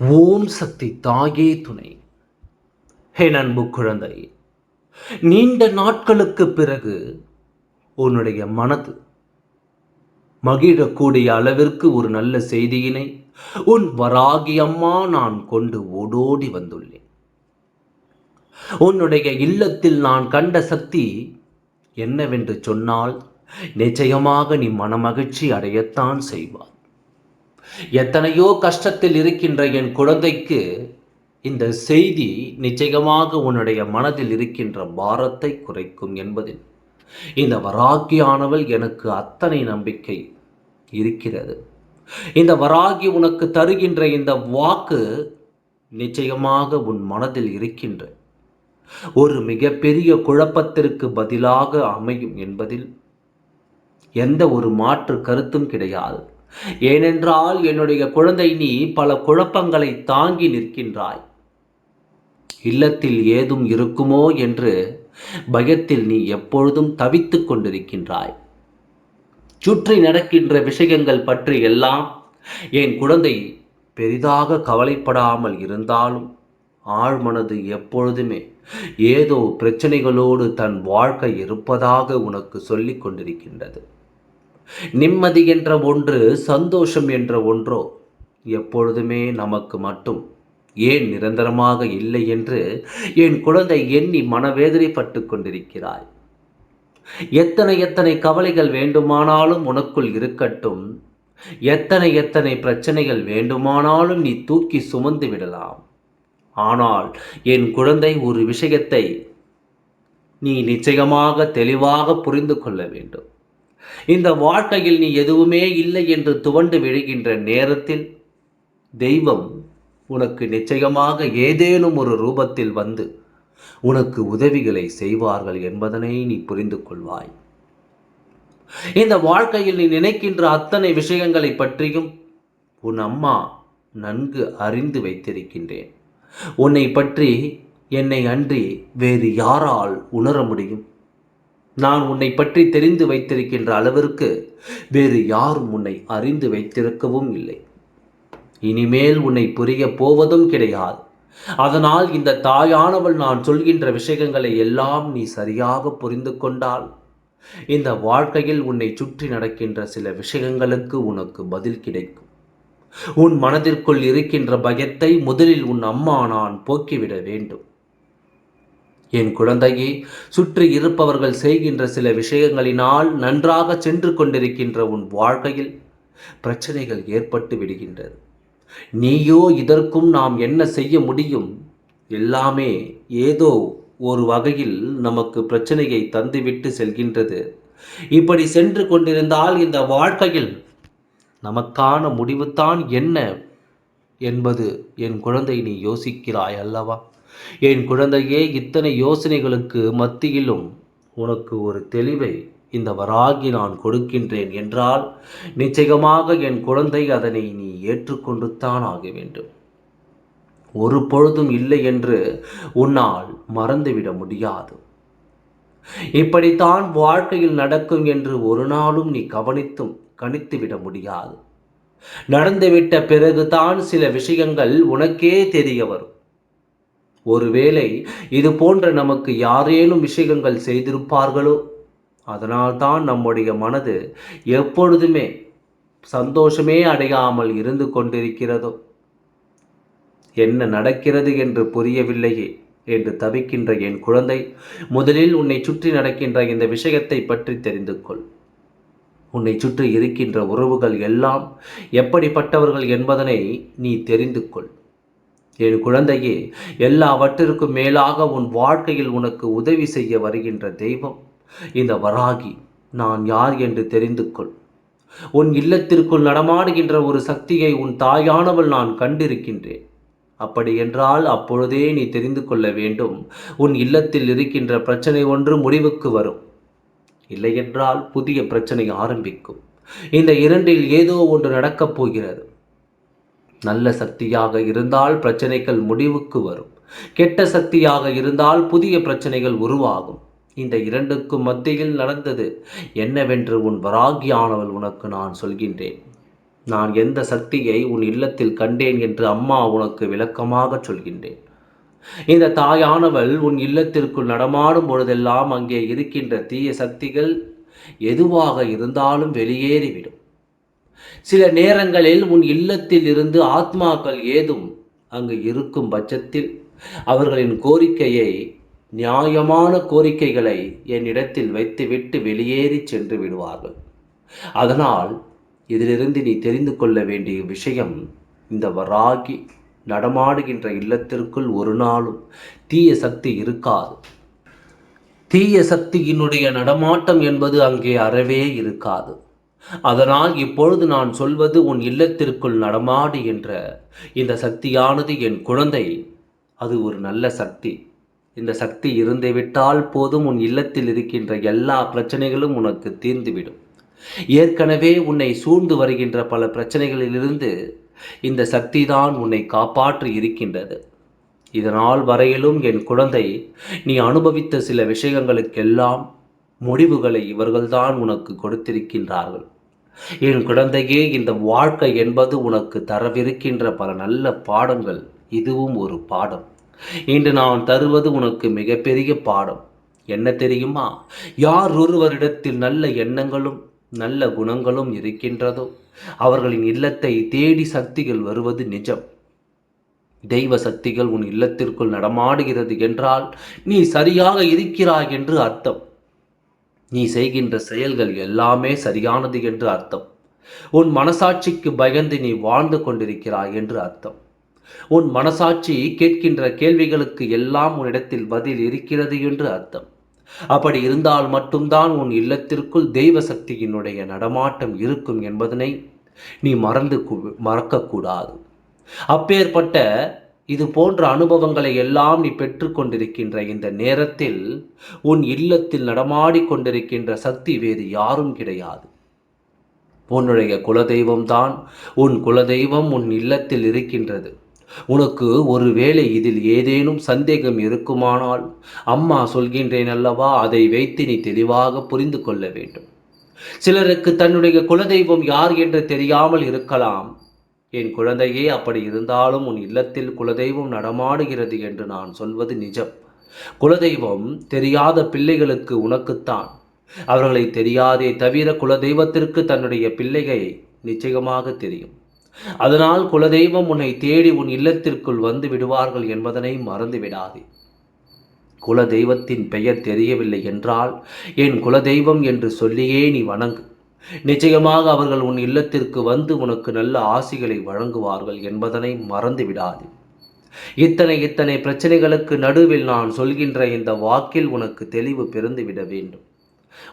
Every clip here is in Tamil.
ஓம் சக்தி தாயே துணை. ஹே நண்பு குழந்தை நீண்ட நாட்களுக்கு பிறகு உன்னுடைய மனது மகிழக்கூடிய அளவிற்கு ஒரு நல்ல செய்தியினை உன் வராகி அம்மா நான் கொண்டு ஓடோடி வந்துள்ளேன். உன்னுடைய இல்லத்தில் நான் கண்ட சக்தி என்னவென்று சொன்னால் நிச்சயமாக நீ மனமகிழ்ச்சி அடையத்தான் செய்வார் எத்தனையோ கஷ்டத்தில் இருக்கின்ற என் குழந்தைக்கு இந்த செய்தி நிச்சயமாக உன்னுடைய மனதில் இருக்கின்ற பாரத்தை குறைக்கும் என்பதில். இந்த வராகியானவள் எனக்கு அத்தனை நம்பிக்கை இருக்கிறது. இந்த வராகி உனக்கு தருகின்ற இந்த வாக்கு நிச்சயமாக உன் மனதில் இருக்கின்ற ஒரு மிகப்பெரிய குழப்பத்திற்கு பதிலாக அமையும் என்பதில் எந்த ஒரு மாற்று கருத்தும் கிடையாது. ஏனென்றால் என்னுடைய குழந்தை நீ பல குழப்பங்களை தாங்கி நிற்கின்றாய். இல்லத்தில் ஏதும் இருக்குமோ என்று பயத்தில் நீ எப்பொழுதும் தவித்துக் கொண்டிருக்கின்றாய். சுற்றி நடக்கின்ற விஷயங்கள் பற்றி எல்லாம் என் குழந்தை பெரிதாக கவலைப்படாமல் இருந்தாலும் ஆழ்மனது எப்பொழுதுமே ஏதோ பிரச்சனைகளோடு தன் வாழ்க்கை இருப்பதாக உனக்கு சொல்லிக் கொண்டிருக்கின்றது. நிம்மதி என்ற ஒன்று சந்தோஷம் என்ற ஒன்றோ எப்பொழுதுமே நமக்கு மட்டும். ஏன் நிரந்தரமாக இல்லை என்று என் குழந்தை எண்ணி மனவேதனைப்பட்டு கொண்டிருக்கிறாய் எத்தனை எத்தனை கவலைகள் வேண்டுமானாலும் உனக்குள் இருக்கட்டும். எத்தனை எத்தனை பிரச்சனைகள் வேண்டுமானாலும் நீ தூக்கி சுமந்து விடலாம். ஆனால் என் குழந்தை ஒரு விஷயத்தை நீ நிச்சயமாக தெளிவாக புரிந்து கொள்ள வேண்டும். இந்த வாழ்க்கையில் நீ எதுவுமே இல்லை என்று துவண்டு விழுகின்ற நேரத்தில் தெய்வம் உனக்கு நிச்சயமாக ஏதேனும் ஒரு ரூபத்தில் வந்து உனக்கு உதவிகளை செய்வார்கள் என்பதனை நீ புரிந்து கொள்வாய். இந்த வாழ்க்கையில் நீ நினைக்கின்ற அத்தனை விஷயங்களை பற்றியும் உன் அம்மா நன்கு அறிந்து வைத்திருக்கின்றேன். உன்னை பற்றி என்னை அன்றி வேறு யாரால் உணர முடியும்? நான் உன்னை பற்றி தெரிந்து வைத்திருக்கின்ற அளவிற்கு வேறு யாரும் உன்னை அறிந்து வைத்திருக்கவும் இல்லை. இனிமேல் உன்னை புரிய போவதும் கிடையாது. அதனால் இந்த தாயானவள் நான் சொல்கின்ற விஷயங்களை எல்லாம் நீ சரியாக புரிந்து கொண்டால் இந்த வாழ்க்கையில் உன்னை சுற்றி நடக்கின்ற சில விஷயங்களுக்கு உனக்கு பதில் கிடைக்கும். உன் மனதிற்குள் இருக்கின்ற பயத்தை முதலில் உன் அம்மா நான் போக்கிவிட வேண்டும். என் குழந்தையே சுற்றி இருப்பவர்கள் செய்கின்ற சில விஷயங்களினால் நன்றாக சென்று கொண்டிருக்கின்ற உன் வாழ்க்கையில் பிரச்சனைகள் ஏற்பட்டு விடுகின்றது. நீயோ இதற்கும் நாம் என்ன செய்ய முடியும்? எல்லாமே ஏதோ ஒரு வகையில் நமக்கு பிரச்சனையை தந்துவிட்டு செல்கின்றது. இப்படி சென்று கொண்டிருந்தால் இந்த வாழ்க்கையில் நமக்கான முடிவுதான் என்ன என்பது என் குழந்தை நீ யோசிக்கிறாய் அல்லவா? என் குழந்தையே இத்தனை யோசனைகளுக்கு மத்தியிலும் உனக்கு ஒரு தெளிவை இந்த வராகி நான் கொடுக்கின்றேன் என்றால் நிச்சயமாக என் குழந்தை அதனை நீ ஏற்றுக்கொண்டு தான் ஆக வேண்டும். ஒரு பொழுதும் இல்லை என்று உன்னால் மறந்துவிட முடியாது. இப்படித்தான் வாழ்க்கையில் நடக்கும் என்று ஒரு நாளும் நீ கவனித்தும் கணித்துவிட முடியாது. நடந்துவிட்ட பிறகுதான் சில விஷயங்கள் உனக்கே தெரிய வரும். ஒருவேளை இது போன்ற நமக்கு யாரேனும் விஷயங்கள் செய்திருப்பார்களோ? அதனால்தான் நம்முடைய மனது எப்பொழுதுமே சந்தோஷமே அடையாமல் இருந்து கொண்டிருக்கிறதோ? என்ன நடக்கிறது என்று புரியவில்லையே என்று தவிக்கின்ற என் குழந்தை முதலில் உன்னை சுற்றி நடக்கின்ற இந்த விஷயத்தை பற்றி தெரிந்து கொள். உன்னை சுற்றி இருக்கின்ற உறவுகள் எல்லாம் எப்படிப்பட்டவர்கள் என்பதனை நீ தெரிந்து கொள். என் குழந்தையே எல்லாவற்றிற்கும் மேலாக உன் வாழ்க்கையில் உனக்கு உதவி செய்ய வருகின்ற தெய்வம் இந்த வராகி நான் யார் என்று தெரிந்து கொள். உன் இல்லத்திற்குள் நடமாடுகின்ற ஒரு சக்தியை உன் தாயானவள் நான் கண்டிருக்கின்றேன். அப்படி என்றால் அப்பொழுதே நீ தெரிந்து கொள்ள வேண்டும் உன் இல்லத்தில் இருக்கின்ற பிரச்சனை ஒன்று முடிவுக்கு வரும். இல்லையென்றால் புதிய பிரச்சனை ஆரம்பிக்கும். இந்த இரண்டில் ஏதோ ஒன்று நடக்கப் போகிறது. நல்ல சக்தியாக இருந்தால் பிரச்சனைகள் முடிவுக்கு வரும். கெட்ட சக்தியாக இருந்தால் புதிய பிரச்சனைகள் உருவாகும். இந்த இரண்டுக்கும் மத்தியில் நடந்தது என்னவென்று உன் வராகியானவள் உனக்கு நான் சொல்கின்றேன். நான் எந்த சக்தியை உன் இல்லத்தில் கண்டேன் என்று அம்மா உனக்கு விளக்கமாக சொல்கின்றேன். இந்த தாயானவள் உன் இல்லத்திற்குள் நடமாடும் பொழுதெல்லாம் அங்கே இருக்கின்ற தீய சக்திகள் எதுவாக இருந்தாலும் வெளியேறிவிடும். சில நேரங்களில் உன் இல்லத்தில் இருந்து ஆத்மாக்கள் ஏதும் அங்கு இருக்கும் பட்சத்தில் அவர்களின் கோரிக்கையை நியாயமான கோரிக்கைகளை என்னிடத்தில் வைத்துவிட்டு வெளியேறி சென்று விடுவார்கள். அதனால் இதிலிருந்து நீ தெரிந்து கொள்ள வேண்டிய விஷயம் இந்த வராகி நடமாடுகின்ற இல்லத்திற்குள் ஒரு நாளும் தீய சக்தி இருக்காது. தீய சக்தியினுடைய நடமாட்டம் என்பது அங்கே அறவே இருக்காது. அதனால் இப்பொழுது நான் சொல்வது உன் இல்லத்திற்குள் நடமாடு என்ற இந்த சக்தியானது என் குழந்தை. அது ஒரு நல்ல சக்தி. இந்த சக்தி இருந்துவிட்டால் போதும் உன் இல்லத்தில் இருக்கின்ற எல்லா பிரச்சனைகளும் உனக்கு தீர்ந்துவிடும். ஏற்கனவே உன்னை சூழ்ந்து வருகின்ற பல பிரச்சனைகளிலிருந்து இந்த சக்தி தான் உன்னை காப்பாற்றி இருக்கின்றது. இதனால் வரையிலும் என் குழந்தை நீ அனுபவித்த சில விஷயங்களுக்கெல்லாம் முடிவுகளை இவர்கள்தான் உனக்கு கொடுத்திருக்கின்றார்கள். என் குழந்தையே இந்த வாழ்க்கை என்பது உனக்கு தரவிருக்கின்ற பல நல்ல பாடங்கள். இதுவும் ஒரு பாடம். இன்று நான் தருவது உனக்கு மிகப்பெரிய பாடம். என்ன தெரியுமா? யார் ஒருவரிடத்தில் நல்ல எண்ணங்களும் நல்ல குணங்களும் இருக்கின்றதோ அவர்களின் இல்லத்தை தேடி சக்திகள் வருவது நிஜம். தெய்வ சக்திகள் உன் இல்லத்திற்குள் நடமாடுகிறது என்றால் நீ சரியாக இருக்கிறாய் என்று அர்த்தம். நீ செய்கின்ற செயல்கள் எல்லாமே சரியானது என்று அர்த்தம். உன் மனசாட்சிக்கு பயந்து நீ வாழ்ந்து கொண்டிருக்கிறாய் என்று அர்த்தம். உன் மனசாட்சி கேட்கின்ற கேள்விகளுக்கு எல்லாம் உன்னிடத்தில் பதில் இருக்கிறது என்று அர்த்தம். அப்படி இருந்தால் மட்டும்தான் உன் இல்லத்திற்குள் தெய்வ சக்தியினுடைய நடமாட்டம் இருக்கும் என்பதனை நீ மறந்து மறக்கக்கூடாது. அப்பேற்பட்ட இது போன்ற அனுபவங்களை எல்லாம் நீ பெற்றுக்கொண்டிருக்கின்ற இந்த நேரத்தில் உன் இல்லத்தில் நடமாடி கொண்டிருக்கின்ற சக்தி வேறு யாரும் கிடையாது. உன்னுடைய குலதெய்வம்தான் உன் குலதெய்வம் உன் இல்லத்தில் இருக்கின்றது. உனக்கு ஒருவேளை இதில் ஏதேனும் சந்தேகம் இருக்குமானால் அம்மா சொல்கின்றேன் அல்லவா அதை வைத்து நீ தெளிவாக புரிந்து கொள்ள வேண்டும். சிலருக்கு தன்னுடைய குலதெய்வம் யார் என்று தெரியாமல் இருக்கலாம். என் குழந்தையே அப்படி இருந்தாலும் உன் இல்லத்தில் குலதெய்வம் நடமாடுகிறது என்று நான் சொல்வது நிஜம். குலதெய்வம் தெரியாத பிள்ளைகளுக்கு உனக்குத்தான். அவர்களை தெரியாதே தவிர குலதெய்வத்திற்கு தன்னுடைய பிள்ளைகை நிச்சயமாக தெரியும். அதனால் குலதெய்வம் உன்னை தேடி உன் இல்லத்திற்குள் வந்து விடுவார்கள் என்பதனை மறந்து குலதெய்வத்தின் பெயர் தெரியவில்லை என்றால் என் குலதெய்வம் என்று சொல்லியே நீ வணங்கு. நிச்சயமாக அவர்கள் உன் இல்லத்திற்கு வந்து உனக்கு நல்ல ஆசிகளை வழங்குவார்கள் என்பதனை மறந்து விடாது இத்தனை இத்தனை பிரச்சனைகளுக்கு நடுவில் நான் சொல்கின்ற இந்த வாக்கில் உனக்கு தெளிவு பிறந்துவிட வேண்டும்.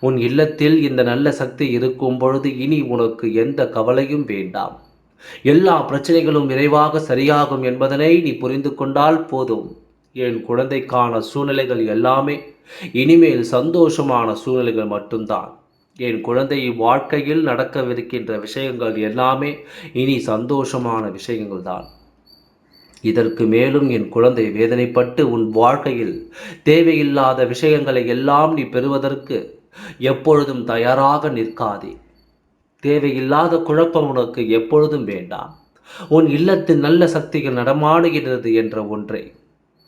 உன் இல்லத்தில் இந்த நல்ல சக்தி இருக்கும் பொழுது இனி உனக்கு எந்த கவலையும் வேண்டாம். எல்லா பிரச்சனைகளும் விரைவாக சரியாகும் என்பதனை நீ புரிந்து கொண்டால் போதும். என் குழந்தைக்கான சூழ்நிலைகள் எல்லாமே இனிமேல் சந்தோஷமான சூழ்நிலைகள் மட்டும்தான். என் குழந்தை வாழ்க்கையில் நடக்கவிருக்கின்ற விஷயங்கள் எல்லாமே இனி சந்தோஷமான விஷயங்கள் தான் இதற்கு மேலும் என் குழந்தை வேதனைப்பட்டு உன் வாழ்க்கையில் தேவையில்லாத விஷயங்களை எல்லாம் நீ பெறுவதற்கு எப்பொழுதும் தயாராக நிற்காதே. தேவையில்லாத குழப்பம் உனக்கு எப்பொழுதும் வேண்டாம். உன் இல்லத்தில் நல்ல சக்திகள் நடமாடுகிறது என்ற ஒன்றை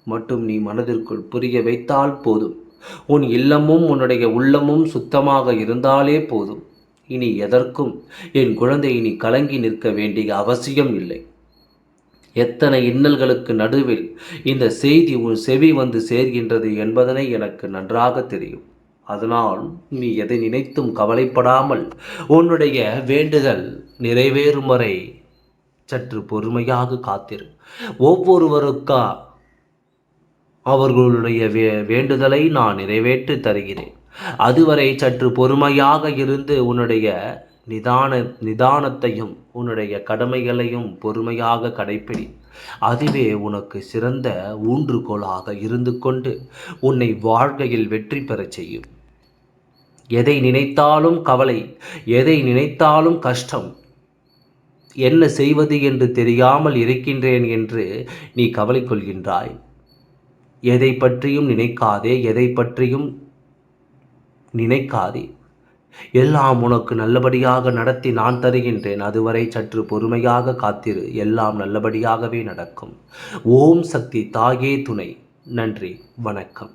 மட்டும் நீ மனதிற்குள் புரிய வைத்தால் போதும். உன் இல்லமும் உன்னுடைய உள்ளமும் சுத்தமாக இருந்தாலே போதும். இனி எதற்கும் என் குழந்தை இனி கலங்கி நிற்க வேண்டிய அவசியம் இல்லை. எத்தனை இன்னல்களுக்கு நடுவில் இந்த செய்தி உன் செவி வந்து சேர்கின்றது என்பதனை எனக்கு நன்றாக தெரியும். அதனால் நீ எதை நினைத்தும் கவலைப்படாமல் உன்னுடைய வேண்டுதல் நிறைவேறும் வரை சற்று பொறுமையாக காத்திரு. ஒவ்வொருவருக்கா அவர்களுடைய வே வேண்டுதலை நான் நிறைவேற்றி தருகிறேன். அதுவரை சற்று பொறுமையாக இருந்து உன்னுடைய நிதான நிதானத்தையும் உன்னுடைய கடமைகளையும் பொறுமையாக கடைப்பிடி. அதுவே உனக்கு சிறந்த ஊன்றுகோலாக இருந்து கொண்டு உன்னை வாழ்க்கையில் வெற்றி பெறச் செய்யும். எதை நினைத்தாலும் கவலை எதை நினைத்தாலும் கஷ்டம் என்ன செய்வது என்று தெரியாமல் இருக்கின்றேன் என்று நீ கவலை கொள்கின்றாய். எதை பற்றியும் நினைக்காதே எதை பற்றியும் நினைக்காதே. எல்லாம் உனக்கு நல்லபடியாக நடத்தி நான் தருகின்றேன். அதுவரை சற்று பொறுமையாக காத்திரு. எல்லாம் நல்லபடியாகவே நடக்கும். ஓம் சக்தி தாயே துணை. நன்றி. வணக்கம்.